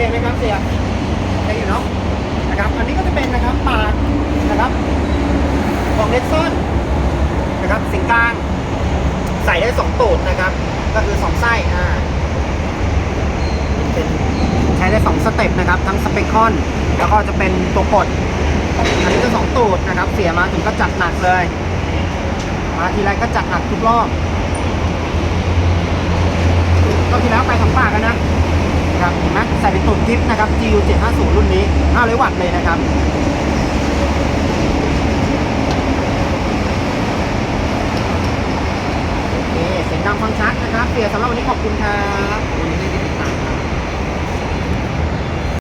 เสียโอเคอยู่เนาะนะครับอันนี้ก็จะเป็นนะครับปากนะครับของเล็กซอนนะครับสิงกลางใส่ได้สองตูดนะครับ ก็คือสองไส้อ่าเป็นใช้ได้สองสเต็ปนะครับ ทั้งสเปคคอน แล้วก็จะเป็นตัวกด อันนี้ก็สองตูดนะครับ เสียมาถึงก็จัดหนักเลย มาทีไรก็จัดหนักทุกรอบรอบที่แล้วไปสองปากกันนะนะครับเห็นไหม ใส่เป็นะครับ GU 750รุ่นนี้ 500 วัตต์เลยนะครับเคเสียงดังฟังชัดนะครับเสียสำหรับวันนี้ขอบคุณครับ